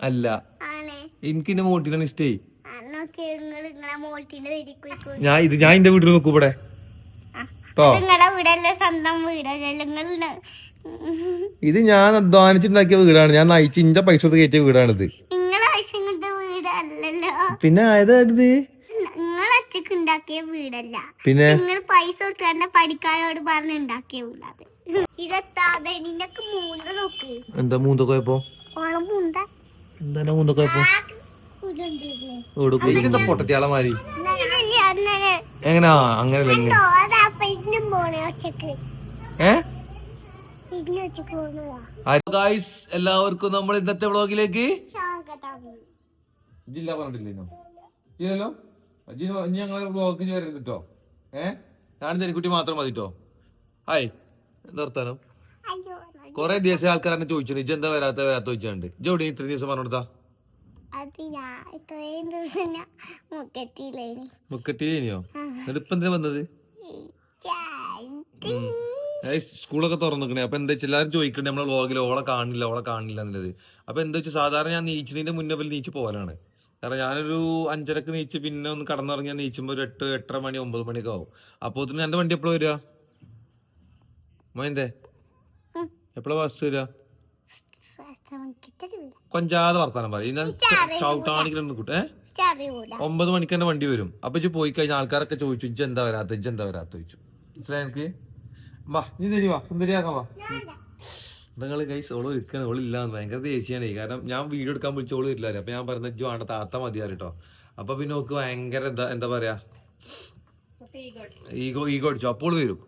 അല്ല. എനിക്ക് എന്റെ മോട്ടിനാണ് ഇഷ്ടേ. ഞാൻ ഇത് ഞാൻ എന്റെ വീട്ടിൽ നോക്കൂ ഇവിടെ. ഇത് ഞാൻ അധ്വാനിച്ചുണ്ടാക്കിയ വീടാണ്. ഞാൻ നയിച്ചിന്റെ പൈസ കയറ്റിയ വീടാണിത്. പിന്നെ ആയതായിരുന്നു ഒറ്റയ്ക്ക് ഉണ്ടാക്കിയ വീടല്ല. പിന്നെ? നിങ്ങൾ പൈസ കൊടുത്ത് തന്നെ പഠിക്കാരോട് പറഞ്ഞ് ഉണ്ടാക്കിയ വീടാത്. ഇതെത്താതെ നിനക്ക് മൂന്ന് നോക്ക് എന്താ മൂന്നൊക്കെ ഓളം മൂന്ത. മൂന്നൊക്കെ പൊട്ടത്തിയാളമാരി എങ്ങനാ? അങ്ങനെ ഗായ്സ് എല്ലാവർക്കും നമ്മൾ ഇന്നത്തെ വ്ളോഗിലേക്ക് ജില്ല പറഞ്ഞിട്ടില്ലല്ലോ ഇല്ലല്ലോ? ഇനി ഞങ്ങളെ വ്ളോഗ് വരരുത് കേട്ടോ ഏ? ഞാൻ നെരിക്കുട്ടി മാത്രം മതി കേട്ടോ ഹായ്. അയ്യോ കൊറേ ദിവസം ആൾക്കാർ എന്നെ ചോദിച്ചു ഇജ്ജ് എന്താ വരാത്ത വരാത്ത ചോദിച്ചാണ്ട്. ജോഡി ഇത്ര ദിവസം പറഞ്ഞു കൊടുത്താ അത് ഞാൻ ഇത്രയും ദിവസം ഞാൻ മുക്കറ്റിയിലേനി. മുക്കട്ടിയിനിയോ എന്നിട്ട് ഇപ്പൊ എന്തിനാ വന്നത്? സ്കൂളൊക്കെ തുറന്നിക്കണേ അപ്പൊ എന്താ വെച്ചാൽ എല്ലാവരും ചോദിക്കണ്ടേ? നമ്മളെ വ്ളോഗിൽ ഓളെ കാണില്ല ഓളെ കാണില്ല എന്നുള്ളത്. അപ്പൊ എന്താ വെച്ചാൽ സാധാരണ ഞാൻ നീച്ചിന്റെ മുന്നേ പോലെ നീച്ച് പോകാനാണ് കാരണം ഞാനൊരു അഞ്ചരക്ക് നീച്ച് പിന്നെ ഒന്ന് കടന്നിറങ്ങിയാൽ നീച്ചുമ്പോ ഒരു എട്ട് എട്ടര മണി ഒമ്പത് മണിയൊക്കെ ആവും. അപ്പൊ തന്നെ എന്റെ വണ്ടി എപ്പോഴും വരിക ഉം. എപ്പോഴാ ബസ് വരിക കൊഞ്ചാതെ വർത്താനം പറയും കൂട്ടെ. ഒമ്പത് മണിക്ക് തന്നെ വണ്ടി വരും. അപ്പൊ ഇജ്ജ് പോയി കഴിഞ്ഞാൽ ആൾക്കാരൊക്കെ ചോദിച്ചു ഇജ്ജ് എന്താ വരാത്ത? ഇജ്ജ് എന്താ വരാത്ത? ചോദിച്ചു. മനസ്സിലായി എനിക്ക് വാ നീ തരി വാ സുന്ദരിയാക്കാം വാ. നിങ്ങൾ കൈസ് ഓൾ ഇരിക്കാൻ ഓളില്ലാന്ന് ഭയങ്കര ദേഷ്യമാണ് കാരണം ഞാൻ വീഡിയോ എടുക്കാൻ വിളിച്ച ഓൾ വരില്ല അപ്പൊ ഞാൻ പറഞ്ഞ ജോ ആണ് താത്ത മതിയാറ് കേട്ടോ അപ്പൊ പിന്നെ ഓക്ക് ഭയങ്കര എന്താ എന്താ പറയാ? ഈഗോ ഈഗോ അടിച്ചു. അപ്പോൾ വരും.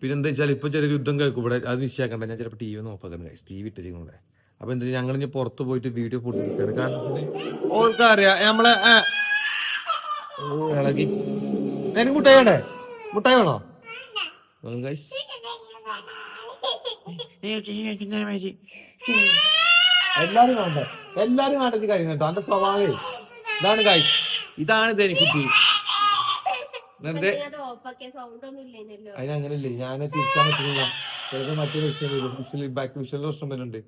പിന്നെ എന്താ വെച്ചാൽ ഇപ്പൊ ചെറിയ യുദ്ധം കേൾക്കും. ഇവിടെ അത് നിശ്ചയാക്കണ്ട. ഞാൻ ചിലപ്പോൾ ടി വി നോക്കാം ടി വി ഇട്ട് ഇവിടെ. അപ്പൊ എന്താ ഞങ്ങൾ ഇനി പുറത്ത് പോയിട്ട് വീഡിയോ പൊട്ടിക്കാണ് കാരണം ഓൾക്കറിയാം നമ്മളെ ഇളകി. എനിക്ക് മുട്ടായി വേണ്ടേ? മുട്ടായി വേണോ? ഗൈസ് എല്ലാരും വേണ്ട. എല്ലാരും വേണ്ടത് കാര്യം കേട്ടോ. എന്റെ സ്വഭാവേ. ഇതാണ് കായ് ഇതാണ് ഇതേ കുട്ടി. വെറുതെ അതിനങ്ങനല്ലേ ഞാൻ തിരിച്ചാൻ പറ്റുന്നില്ല. ചിലപ്പോ മറ്റേ വിഷയം വരും. വിഷൽ ബാക്ക് വിഷലിന്റെ പ്രശ്നം വരുന്നുണ്ട്.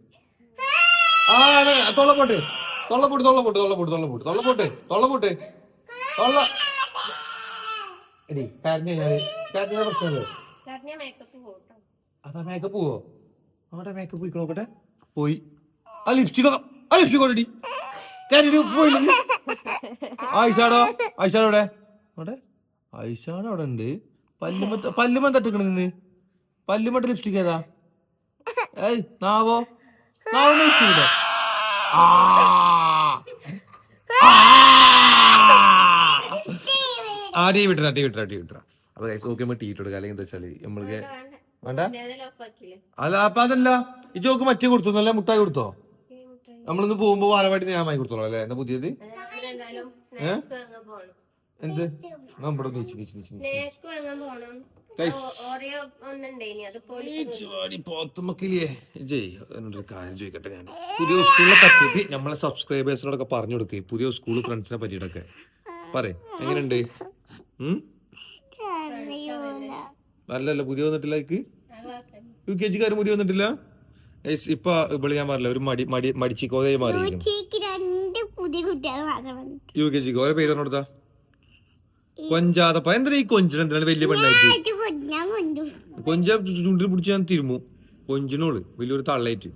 ആ ആണ്. തൊള്ളപ്പോട്ട്. തൊള്ളപ്പോട്ട് തൊള്ളപ്പോട്ട് തൊള്ളപ്പോട്ട് തൊള്ളപ്പോട്ട്. തൊള്ള പോട്ട് തൊള്ള എടി കരഞ്ഞ ഞാൻ? കരഞ്ഞ പ്രശ്നമല്ലേ അതാ മേക്കപ്പ് പോവോ? അവിടെ മേക്കപ്പ് പോയി നോക്കട്ടെ. പോയി. ആ അവിടെ ഉണ്ട്. പല്ലുമ തട്ടിക്കണ നിന്ന്. ലിപ്സ്റ്റിക് ഏതാ? ഏയ് നാവോ? ആ. ആ. ടീ വിട്ടരാ ടീ വിട്ടരാ ടീ അപ്പൊ ടീ ഇട്ടു കൊടുക്കുക. അല്ലെങ്കിൽ എന്താ വെച്ചാൽ നമ്മൾക്ക് വേണ്ട? അല്ല അപ്പൊ അതല്ല. ഈ ചോക്ക് മറ്റേ കൊടുത്തു? അല്ലെ മുട്ടായി. കൊടുത്തോ നമ്മളിന്ന് പോകുമ്പോ വാലവാടി ഞാൻ വാങ്ങി കൊടുത്തോളാം അല്ലേ? എന്താ പുതിയത്? എന്ത്? നമ്മുടെ നീച്ച് നീച്ച് നീച്ച് കാര്യം ചോദിക്കട്ടെ ഞാൻ. പുതിയ സ്കൂളിനെ പറ്റിയിട്ട് നമ്മളെ സബ്സ്ക്രൈബേഴ്സിനോടൊക്കെ പറഞ്ഞു കൊടുക്കേ. പുതിയ സ്കൂൾ ഫ്രണ്ട്സിനെ പറ്റിയിട്ടൊക്കെ. പറയേ എങ്ങനെയുണ്ട്? ഉം? അല്ലല്ല പുതിയ വന്നിട്ടില്ല എനിക്ക് യു കെ ജിക്കാർ പുതിയ വന്നിട്ടില്ല? ഇപ്പൊ ഇവിടെ ഞാൻ പറഞ്ഞില്ല ഒരു മടി മടി മടിച്ചിക്കോതേ മാറിയിരിക്കും ഉച്ചയ്ക്ക് രണ്ട് പുതിയ കുട്ടികൾ മാത്രം വന്നിട്ട് യു കെ ജിക്ക് ഓരോ പേര് പറഞ്ഞോടുത്താ കൊഞ്ചാതപ്പ എന്തിനാ ഈ കൊഞ്ചിന് എന്തിനാണ് വലിയ പെണ്ണായിട്ട്? കൊഞ്ച ചുണ്ടിൽ പിടിച്ച് ഞാൻ തിരുമു കൊഞ്ചിനോൾ വലിയൊരു തള്ളായിട്ട്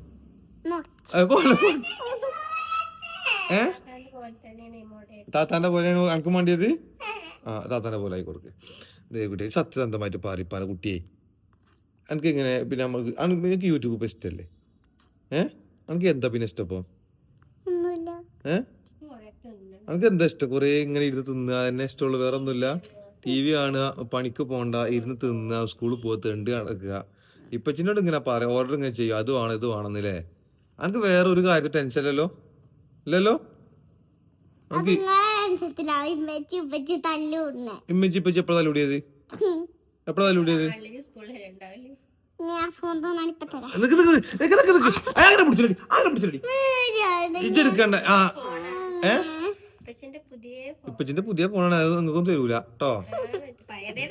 ഏ? താത്താന്റെ പോലെയാണ് അനക്ക് വേണ്ടിയത്? ആ താത്താന്റെ പോലെ ആയിക്കോട്ടെ ദേ കുട്ടി സത്യസന്ധമായിട്ട് പാറിപ്പാറ കുട്ടിയെ. എനിക്ക് ഇങ്ങനെ പിന്നെ നമുക്ക് എനിക്ക് യൂട്യൂബ് ഇപ്പൊ ഇഷ്ടല്ലേ? ഏ? എനിക്ക് എന്താ പിന്നെ ഇഷ്ടം ഇപ്പൊ? ഒന്നുമില്ല. ഏ? നമുക്ക് എന്താ ഇഷ്ടം? കുറെ ഇങ്ങനെ ഇരുന്ന് തിന്നുക എന്നെ ഇഷ്ടമുള്ളൂ വേറെ ഒന്നുമില്ല. ടി വി കാണുക പണിക്ക് പോണ്ട ഇരുന്ന് തിന്നുക സ്കൂളിൽ പോയി തെണ്ട് നടക്കുക. ഇപ്പച്ചിനോട് ഇങ്ങനെ പറയാം ഓർഡർ ഇങ്ങനെ ചെയ്യും. അത് വേണം ഇത് വേണമെന്നില്ലേ എനിക്ക് വേറെ ഒരു കാര്യത്തിൽ ടെൻഷൻ ഇല്ലല്ലോ? ഇല്ലല്ലോ? അത് നിങ്ങളെ അനുസരിച്ചിലാണ് ഇമ്മച്ചി ഇപ്പച്ചി തല്ലൂടുന്നെ ഇമ്മച്ചി ഇപ്പച്ചി എപ്പോഴാ ഞാൻ ഫോൺ ഇപ്പൊ തരാം. ആ, അങ്ങനെ പിടിച്ചിടി? അങ്ങനെ പിടിച്ചിടി? ഇജ്ജെടുക്കണ്ട ആ. ഏ? ഇപ്പച്ചിന്റെ പുതിയ ഫോണാണ് അത് നിങ്ങൾക്കൊന്നും തരൂല കേട്ടോ പഴയതേ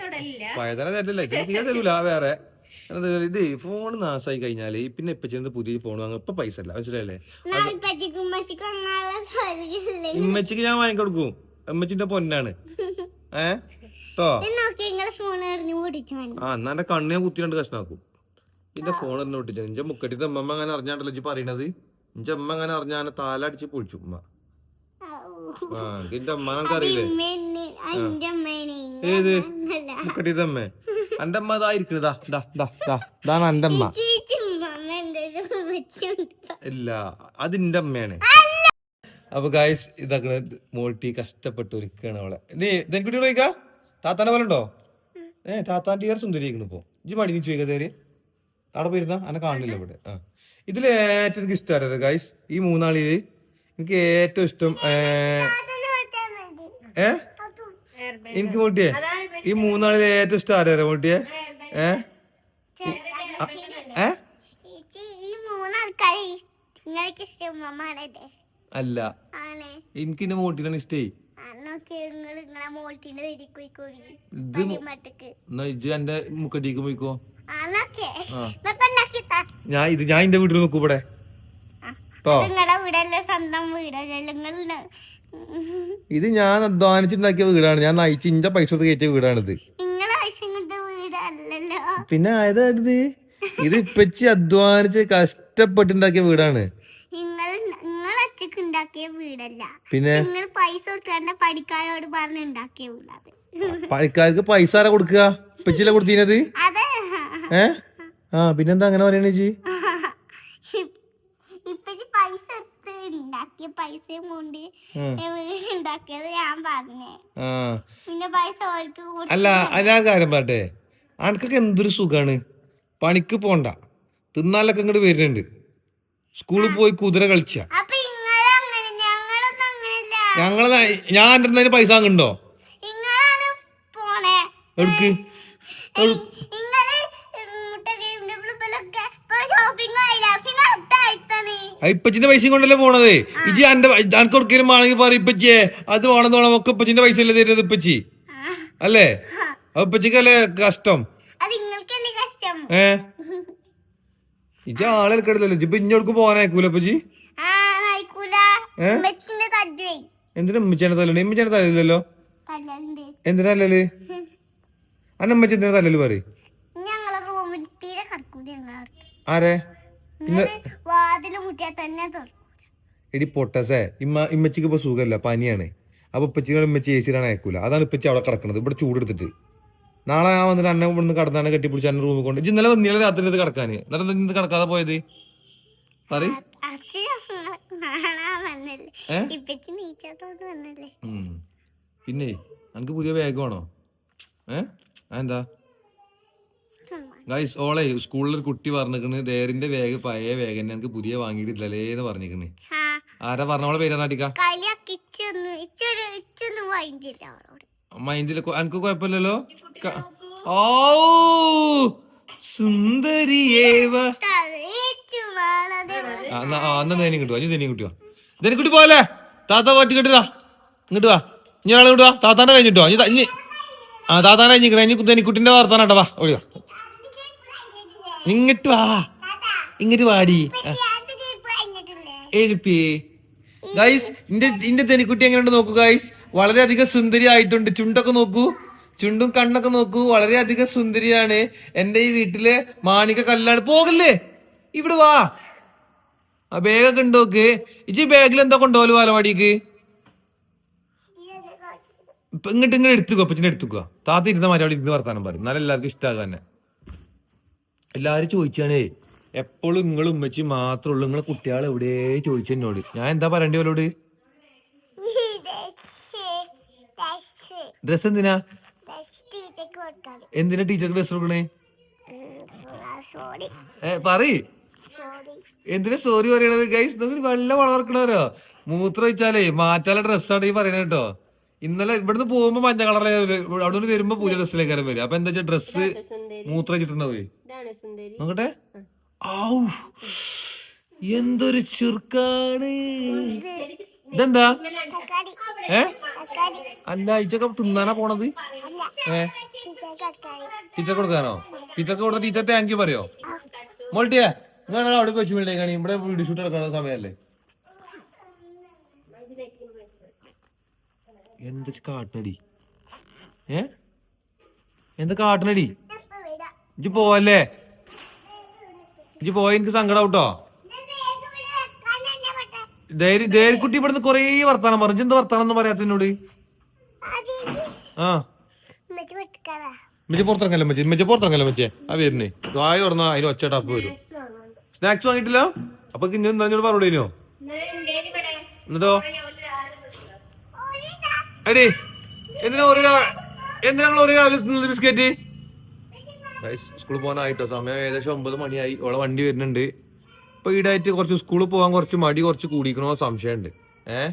തരില്ല തരൂല വേറെ. ഇത് ഫോൺ നാശമായി കഴിഞ്ഞാൽ പിന്നെ ഇപ്പൊ ചെന്ന് പുതിയ ഫോൺ വാങ്ങും ഇപ്പൊ പൈസ അല്ല മനസ്സിലായില്ലേ? ഇമ്മച്ചിക്ക് ഞാൻ വാങ്ങിക്കൊടുക്കും ഇമ്മച്ചിന്റെ പൊന്നാണ്. ഏ? പൊടിച്ചു ആ എന്നാ എന്റെ കണ്ണ് ഞാൻ കുത്തി രണ്ട് കഷ്ണാക്കും എന്റെ ഫോൺ എന്നെ ഒട്ടിച്ചു എന്റെ മുക്കട്ടിന്റെ അമ്മമ്മ അങ്ങനെ അറിഞ്ഞാണ്ടല്ലോ ഇജ്ജ് പറയണത്? എന്റെ അമ്മ അങ്ങനെ അറിഞ്ഞാൽ താലടിച്ച് പൊളിച്ചു ഉമ്മ. ആ എന്റെ അമ്മ അറിയില്ലേ ഏത്? മുക്കട്ടിന്റെ അമ്മ എന്റെ അമ്മ ദാ ദാ ഇതാണ് എന്റെ അമ്മ ഇല്ല അതിന്റെ അമ്മയാണ് അപ്പൊ ഗായ്സ് ഇതാക്കണ മോൾട്ടി കഷ്ടപ്പെട്ട് ഒരുക്കാണ് അവളെ. നീ ഇതെനിക്കുട്ടി ചോദിക്കാ? താത്താനെ പോലെ ഉണ്ടോ? ഏ താത്താന്റെ ഇയർ സുന്ദരിക്കണ ഇപ്പൊ. ഇജ്ജ് മടി നീ ചോദിക്കാ തേര് അവിടെ പോയിരുന്ന? അന്നെ കാണില്ല ഇവിടെ. ആ. ഇതിൽ ഏറ്റവും എനിക്ക് ഇഷ്ടമായത് ഗായ്സ് ഈ മൂന്നാളിൽ എനിക്ക് ഏറ്റവും ഇഷ്ടം ഏഹ് ഏ? എനിക്ക് മുട്ടിയെ ഈ മൂന്നാളിൽ ഏറ്റവും ഇഷ്ടം ആരാ മുട്ടിയെ ഏ അല്ല. എനിക്ക് എന്റെ മോട്ടിനാണ് ഇഷ്ടേ. ഇത് എന്റെ മുക്കട്ടിക്ക് പോയിക്കോ. ഞാൻ ഇത് ഞാൻ എന്റെ വീട്ടിൽ നോക്കൂടെ. കേട്ടോ സ്വന്തം വീടല്ലേ? ഇത് ഞാൻ അധ്വാനിച്ചുണ്ടാക്കിയ വീടാണ്. ഞാൻ നയിച്ച് ഇഞ്ച പൈസ കൊടുത്ത് കയറ്റിയ വീടാണിത്. പിന്നെ ആയതായത് ഇത്? ഇപ്പച്ചി അധ്വാനിച്ച് കഷ്ടപ്പെട്ടുണ്ടാക്കിയ വീടാണ്. പിന്നെ? പറഞ്ഞ് പണിക്കാർക്ക് പൈസ ആരാ കൊടുക്കുക ഇപ്പച്ചില്ല കൊടുത്തീനത്? ഏ? ആ പിന്നെന്താ അങ്ങനെ പറയണേ ചേച്ചി? പൈസ ഉണ്ടാക്കിയ പൈസയും കൊണ്ട്. വീട് ഉണ്ടാക്കിയത് ഞാൻ പറഞ്ഞേ. പിന്നെ പൈസ ഓർക്ക് അല്ല അല്ല ആ കാര്യം പാട്ടെ അനക്കൊക്കെ എന്തൊരു സുഖാണ്? പണിക്ക് പോണ്ട. തിന്നാലൊക്കെ ഇങ്ങോട്ട് വരുന്നുണ്ട്. സ്കൂളിൽ പോയി കുതിര കളിച്ച. ഞങ്ങൾ ഞാൻ എന്റെ പൈസ അങ്ങുണ്ടോ എടുക്ക് ഇപ്പച്ചിന്റെ പൈസയും കൊണ്ടല്ലേ പോണത്? ഇജി എന്റെ അനക്ക് കൊടുക്കലും ആണെങ്കിൽ പറയും ഇപ്പച്ചിയെ. അത് വേണമെന്ന് വേണം ഒക്കെ ഇപ്പച്ചിന്റെ പൈസ അല്ലേ തരുന്നത് ഇപ്പച്ചി? അല്ലേ? ഇപ്പച്ചിക്കല്ലേ കഷ്ടം? ഏ? ഇജി ആളെ കിടന്നല്ലോ ഇപ്പൊ ഇഞ്ഞോടക്ക് പോകാനായിക്കൂല ഇപ്പച്ചി? എന്തിനാ ഉമ്മച്ചേനെ തല്ലണേ ഉമ്മച്ചേനെ തല്ലില്ലല്ലോ? എന്തിനാ തല്ലല്? അന്ന ഉമ്മച്ച എന്തിനാ തല്ലല് പറയും? ആരെ? മുട്ടിയാൽ തന്നെ എടി പൊട്ടസേ ഇമ്മ ഇമ്മച്ചിക്ക് ഇപ്പൊ സുഖമല്ല പനിയാണ്. അപ്പൊ ഇപ്പച്ചികൾ ഇമ്മച്ചി എ സിയിലാണ് അയക്കൂല. അതാണ് ഇപ്പച്ചി അവിടെ കിടക്കുന്നത് ഇവിടെ ചൂടെടുത്തിട്ട് നാളെ ഞാൻ വന്നിട്ട് അന്നെ ഇവിടുന്ന് കടന്നാണ് കെട്ടിപ്പിടിച്ച് അന്നെ റൂമിൽ കൊണ്ട് ഇജ്ജ് ഇന്നലെ വന്നില്ല രാത്രി ഇത് കിടക്കാന്? എന്നിട്ട് എന്താ ഇന്ന് കിടക്കാതെ പോയത്? പറ അത് ഞങ്ങളെ കാണാൻ വന്നല്ലേ. ഏ? ഇപ്പച്ചി വന്നല്ലേ. പിന്നെ എനിക്ക് പുതിയ ബാഗ് വേണോ? ഏ? എന്താ ഗൈസ് ഓളെ സ്കൂളിൽ ഒരു കുട്ടി പറഞ്ഞിരിക്കണ് ദേറിന്റെ വേഗ പഴയ വേഗം ഞങ്ങൾക്ക് എനിക്ക് പുതിയ വാങ്ങിയിട്ടില്ലല്ലേ എന്ന് പറഞ്ഞിരിക്കണ്. ആരാ പറഞ്ഞോളെ പേരാ നാട്ടിക്ക മൈൻഡിൽ എനിക്ക് കുഴപ്പമില്ലല്ലോ? ഓ സുന്ദരിയേവ എന്നാ നേനി കിട്ടുവാ നീ നേനി കിട്ടുവാ. ദേനി കുട്ടി പോലെ താത്ത വാട്ടി കെട്ടിടാ ഇങ്ങോട്ട് വാ. ഇനി ആളെ ഇങ്ങോട്ട് വാ. താത്താന്റെ കഴിഞ്ഞിട്ടോ നീ ആ താത്താനെ കഴിഞ്ഞിക്കണേ ഇനി ദേനിക്കുട്ടിന്റെ കേട്ടോ വാ ഓടിയോ ഇങ്ങട്ട് വാ. ഇങ്ങട്ട് വാടി. ഏൽപ്പിയേ ഗൈസ് ഇന്റെ ഇന്റെ തെനിക്കുട്ടി എങ്ങനെയുണ്ട് നോക്കൂ ഗൈസ് വളരെയധികം സുന്ദരി ആയിട്ടുണ്ട് ചുണ്ടൊക്കെ നോക്കൂ. ചുണ്ടും കണ്ണൊക്കെ നോക്കൂ. വളരെയധികം സുന്ദരിയാണ്. എന്റെ ഈ വീട്ടിലെ മാണിക കല്ലാണ്. പോകല്ലേ? ഇവിടെ വാ. ആ ബാഗൊക്കെ ഉണ്ടോക്ക്? ഇജി ബാഗിൽ എന്താ കൊണ്ടുപോകൽ വാലവാടിക്ക് ഇപ്പൊ ഇങ്ങോട്ട് ഇങ്ങനെ എടുത്തുക്കുക അപ്പച്ചിനെ എടുത്തുക്കുക താത്ത ഇരുന്ന മാറ്റി അവിടെ ഇരുന്ന് വർത്താനം പറയും. എന്നാലും എല്ലാവർക്കും ഇഷ്ടമാകുക തന്നെ. എല്ലാരും ചോദിച്ചാണേ എപ്പോഴും നിങ്ങളും ഉമ്മച്ചി മാത്രമേ ഉള്ളൂ. നിങ്ങളെ കുട്ടികൾ എവിടെ ചോദിച്ചു എന്നോട്. ഞാൻ എന്താ പറയണ്ടേ അവരോട് ഡ്രസ് എന്തിനാ? എന്തിനാ ടീച്ചർക്ക് ഡ്രസ് കൊടുക്കണേ? പറയ്. എന്തിനാ സോറി പറയണത്? ഗൈസ് നിങ്ങൾ വെള്ളം വളർക്കണവരോ മൂത്രം വെച്ചാലേ മാറ്റാല ഡ്രസ്സാണ് ഈ പറയണത് കേട്ടോ. ഇന്നലെ ഇവിടുന്ന് പോകുമ്പോ മഞ്ഞ കളറിലെ അവിടെ നിന്ന് വരുമ്പോ പൂജ ഡ്രസ്സിലേക്കാരം വരും അപ്പൊ എന്താ വെച്ചാ ഡ്രസ്സ് മൂത്ര വെച്ചിട്ടുണ്ടാവേ? ഇതാണ് സുന്ദരി. നോക്കട്ടെ. ഔ. എന്തൊരു ചുർക്കാണ് ഇതെന്താ? ഏ? അല്ല ഇച്ചൊക്കെ തിന്നാനാ പോണത്? ഏ? ടീച്ചർ കൊടുക്കാനോ? ടീച്ചർക്ക് കൊടുത്ത ടീച്ചർ താങ്ക് യു പറയോ? മോൾട്ടിയാ നിങ്ങൾ അവിടെ പശു ഇവിടെ വീഡിയോ ഷൂട്ട് എടുക്കുന്ന സമയമല്ലേ എന്ത് കാട്ടണടി ഏ? എന്ത് കാട്ടണടി? ഇജ്ജ് പോവല്ലേ? ഇജ്ജ് പോയ എനിക്ക് സങ്കടം കേട്ടോ. ഡയറിക്കുട്ടി ഇവിടുന്ന് കൊറേ വർത്താനം പറഞ്ഞു എന്ത് വർത്താനം എന്ന് പറയാത്ത എന്നോട്? ആ. മെച്ചി പുറത്തിറങ്ങല്ലേ മെച്ചി മെച്ചി പുറത്തിറങ്ങല്ലേ മെച്ചേ ആ വരുന്നേ. വായ തുറന്ന അതിന് ഒച്ച ടപ്പ് വരും. സ്നാക്സ് വാങ്ങിയിട്ടില്ല? അപ്പൊ ഇന്നോട് പറഞ്ഞോ എന്നിട്ടോ? എടി എന്തിനാ ഒരു എന്തിനാ നിങ്ങൾ ഒരു ബിസ്ക്കറ്റ്? സ്കൂളിൽ പോകാനായിട്ടോ? സമയം ഏകദേശം ഒമ്പത് മണിയായി. ഓളെ വണ്ടി വരുന്നുണ്ട്. ഇപ്പൊ ഈടായിട്ട് കുറച്ച് സ്കൂളിൽ പോകാൻ കുറച്ച് മടി കുറച്ച് കൂടിക്കണോ സംശയമുണ്ട്. ഏഹ്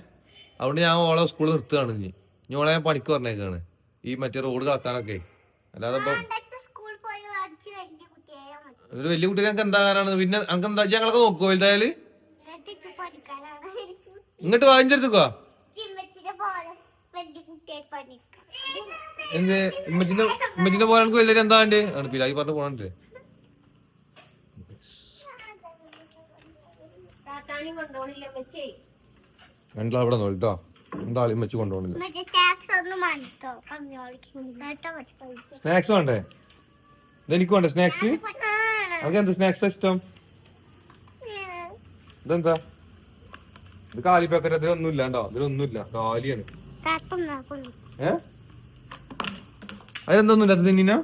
അതുകൊണ്ട് ഞാൻ ഓളെ സ്കൂളിൽ നിർത്തുകയാണ് ഇനി. ഇനി ഓളെ ഞാൻ പണിക്ക് പറഞ്ഞേക്കാണ്. ഈ മറ്റേ റോഡ് കളക്കാനൊക്കെ അല്ലാതെ ഇപ്പൊ സ്കൂൾ പോയി വായിച്ച് വലിയ കുട്ടിയായാൽ മതി. ഒരു വലിയ കുട്ടി ഞങ്ങൾക്ക് എന്താ കാരാണ് പിന്നെ ഞങ്ങൾക്ക് എന്താ ഞങ്ങളൊക്കെ നോക്കുവോ വലുതായാൽ? പഠിക്കാനാണ്. ഇങ്ങോട്ട് വാങ്ങിച്ചെടുത്തുക്കോ എന്ത്? പോലെ എനിക്ക് വലുതായിട്ട് എന്താ ഉണ്ട് ആണ് പിലായി പറഞ്ഞു പോണേ രണ്ടാൾ അവിടെ നോട്ടോ എന്താളും വെച്ച് കൊണ്ടുപോകണില്ല സ്നാക്സ് ഒന്നും വേണ്ടോ എനിക്ക് വേണ്ടേ സ്നാക്സ് നമുക്ക് എന്ത് സ്നാക്സ് ഇഷ്ടം? ഇതെന്താ? ഇത് കാലി പാക്കറ്റ് ഇതിലൊന്നും ഇല്ല കേട്ടോ. ഇതിലൊന്നുമില്ല. കാലിയാണ്. ഏ? അതിലെന്തൊന്നുമില്ല അത് തിന്നിനാ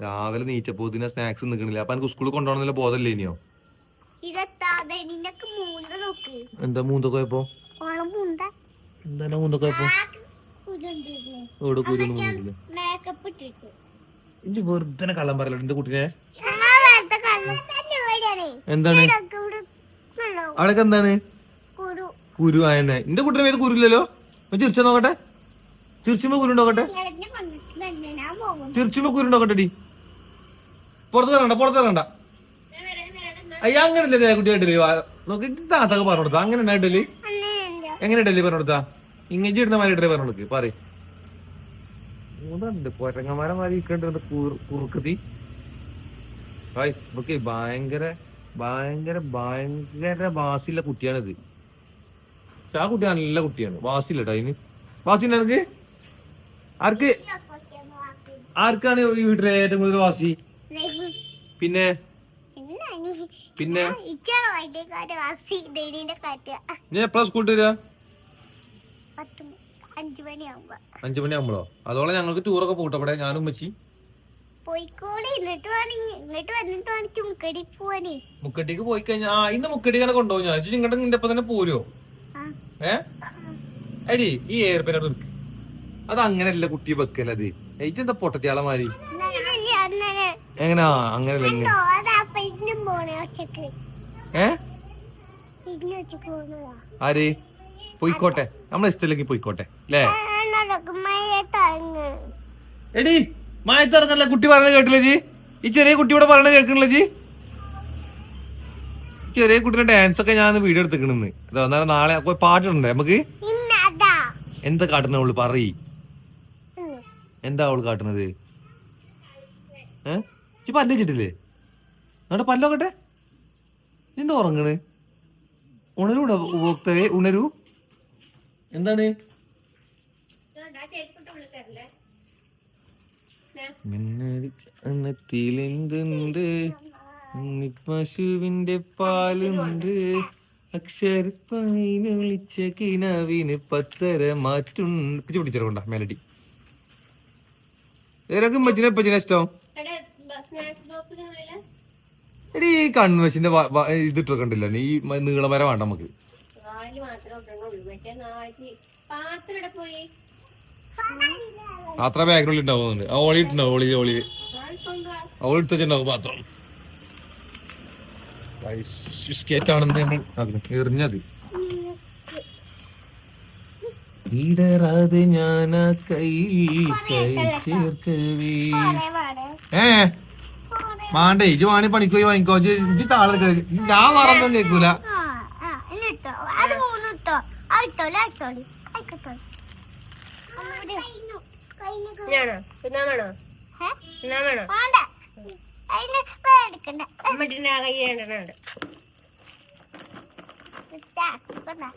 രാവിലെ നീച്ചപ്പോ ഇതിനെ സ്നാക്സ് നിക്കണില്ല അപ്പൊ എനിക്ക് സ്കൂളിൽ കൊണ്ടുപോകണമെന്നില്ല ബോധമില്ല ഇനിയോ? എന്താ മൂന്തൊക്കെ പോയപ്പോ? ഓണം മുണ്ട എന്താ മൂന്തൊക്കെ പോയപ്പോ? കുരുണ്ടിരുന്നു കുരുന്ന് മൂന്നില്ല മേക്കപ്പ് ഇട്ടിട്ട്. ഇഞ്ചി വെറുതെ കള്ളം പറയല്ലോ? എന്റെ കുട്ടിനെ ആ വെറുതെ കള്ളം തന്നെ പേടിയാണേ എന്താണ്? അവിടൊക്കെ എന്താണ്? കുരു. ആയന്നെ എന്റെ കുട്ടിനെ പേര് കുരുല്ലല്ലോ? തിരിച്ചു ചിരിച്ചാ നോക്കട്ടെ. ചിരിച്ചുമ്പോ കുരു നോക്കട്ടെ ഇളഞ്ഞ ഞാൻ പോകും ചിരിച്ചുമ്പോ കുരു നോക്കട്ടെ പുറത്ത് തരണ്ട പുറത്ത് തരണ്ട അയ്യ അങ്ങനല്ലേ കുട്ടി ഡെലി നോക്കി താത്തൊക്കെ പറഞ്ഞു കൊടുത്താ അങ്ങനെ അന്നേ എന്റെ എങ്ങനെ ഡെലി പറഞ്ഞു കൊടുത്താ ഇങ്ങനെ ഇടുന്ന മാതിരി ഡെലി പറഞ്ഞു കൊടുക്ക്. പറ മൂന്നുണ്ട്. പൊരങ്ങന്മാരെ മാതിരി ഇരിക്കേണ്ടത് കുറുക്കത്തി ഓക്കെ ഭയങ്കര ഭയങ്കര ഭയങ്കര വാസിയുള്ള കുട്ടിയാണിത്. പക്ഷെ ആ കുട്ടി നല്ല കുട്ടിയാണ്. വാസില്ല അതിന്. വാസില്ല എനിക്ക് ആർക്ക്? ആർക്കാണ് ഈ വീട്ടിലെ ഏറ്റവും കൂടുതൽ വാസി? പിന്നെ? പിന്നെ? ഞാൻ എപ്പോഴാ സ്കൂളിൽ വരിക അഞ്ച് മണിയാവുമ്പോ. അഞ്ചു മണി ആകുമ്പോഴോ അതോളം ഞങ്ങൾക്ക് ടൂറൊക്കെ പോട്ടെ അവിടെ ഞാനും വെച്ചി എന്നിട്ട് വേണമെങ്കിൽ വന്നിട്ട് പോവാനേ മുക്കട്ടിക്ക് പോയി കഴിഞ്ഞാ ആ ഇന്ന് മുക്കട്ടിക്കാനെ കൊണ്ടുപോകും ഞാൻ ഇജ്ജ് ഇങ്ങോട്ട് നിന്റെ ഒപ്പം തന്നെ പോരോ. ഏ എടി ഈ എയർപെൻ എടുക്ക് അത് അങ്ങനെയല്ല കുട്ടി വെക്കലത് ഇജെന്താ പൊട്ടത്തിയാളെ മാതിരി എങ്ങനാ അങ്ങനെയല്ല ഇങ്ങനെ. ഒച്ചക്ക് ഏ ആര് പോയിക്കോട്ടെ നമ്മളെ ഇഷ്ടമില്ലെങ്കിൽ പോയിക്കോട്ടെ അല്ലേ എടി മായത്തിറങ്ങല്ല കുട്ടി പറഞ്ഞത് കേട്ടില്ല ജി? ഈ ചെറിയ കുട്ടി ഇവിടെ പറയണത് കേൾക്കണില്ല ജി? ചെറിയ കുട്ടിയുടെ ഡാൻസ് ഒക്കെ ഞാൻ വീഡിയോ എടുത്തിക്കണെന്ന്. എന്നാലും നാളെ പാട്ടുണ്ടേ നമുക്ക് അതാ. എന്താ കാട്ടുന്ന അവൾ? പറയ്. എന്താ അവൾ കാട്ടുന്നത്? ഏ? ഇജ്ജ് പല്ല് വെച്ചിട്ടില്ലേ? അവിടെ പല്ലോക്കട്ടെ എന്താ ഉറങ്ങണ്? ഉണരൂടെ ഉപഭോക്തവേ ഉണരൂ. എന്താണ്? പശുവിന്റെ പാലുണ്ട്. അക്ഷരപ്പൈന് വിളിച്ച കിനാവിന് പത്തര മാറ്റുണ്ട്. പിടിച്ചു പിടിച്ചോണ്ട മെലഡി ഏതൊക്കെ മച്ചിനെ പച്ചിനെ ഇഷ്ടം? എടി ഈ കൺവെൻഷന്റെ ഇതിട്ടൊക്കെ ഉണ്ടല്ലോ ഈ മ- നീളം വേണ്ട നമുക്ക്. പോയി? അത്ര ബാക്ക്ഗ്രൗണ്ടിൽ ഉണ്ടാവുന്നുണ്ട് ആ ഓളി ഇട്ടുണ്ടാവും ഓളി ഓളി. ഓളി എടുത്ത് വെച്ചിട്ടുണ്ടാവും പാത്രം ആണെന്ന് നമ്മൾ ഇടറാതെ ഞാൻ ആ മാണ്ടേ ഇജ് വാണി പണിക്കോയി വാങ്ങിക്കോ. ഇജ് താളെ ഞാൻ പറഞ്ഞൊന്നും കേൾക്കൂല. ഞാനോ തിന്നാൻ വേണോ ഏ? തിന്നാൻ വേണോ വേണ്ട. അതിന് പേടിക്കണ്ട. അമ്മട്ടിന്റെ കൈ രണ്ടെണ്ണുണ്ട് ഇട്ടാ, കൊണ്ടാ.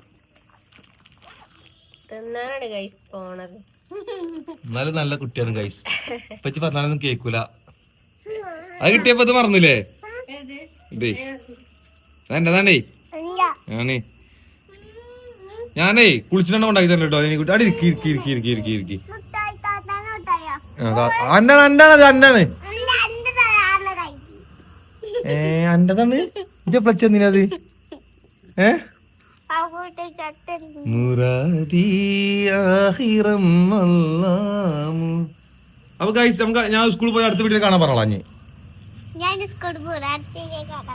തിന്നാനാണ് ഗൈസ് പോണത്. എന്നാലും നല്ല കുട്ടിയാണ് ഗൈസ് ഇപ്പച്ചി പറഞ്ഞാലൊന്നും കേക്കൂല. അത് കിട്ടിയപ്പോ ഇത് മറന്നില്ലേ? ഇതേ. ഞാനേ. ഞാനേ കുളിച്ചിട്ടാണ് ഉണ്ടാക്കി തന്നെ കേട്ടോ അതിനെ കുട്ടി അവിടെ ഇരിക്കി ഇരിക്കി ഇരിക്കി ഇരിക്കി ഇരിക്കി ഇരിക്കി മുട്ടായി താത്താനെ മുട്ടായിയോ? അന്നാണ് അന്നാണ് അത് അന്നാണ്. ഏ അന്റതാണ്? ഇജ പ്ലച്ച് എന്തിനത് ഏ? അപ്പൊ ഗൈസ് നമുക്ക് ഞാൻ സ്കൂളിൽ പോയി അടുത്ത വീട്ടിൽ കാണാൻ പറഞ്ഞോളാം ഞാൻ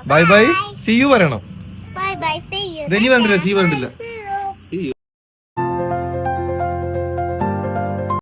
ബൈ ബൈ സി യു പറയണം. സീ യു ധനി സി ഉം.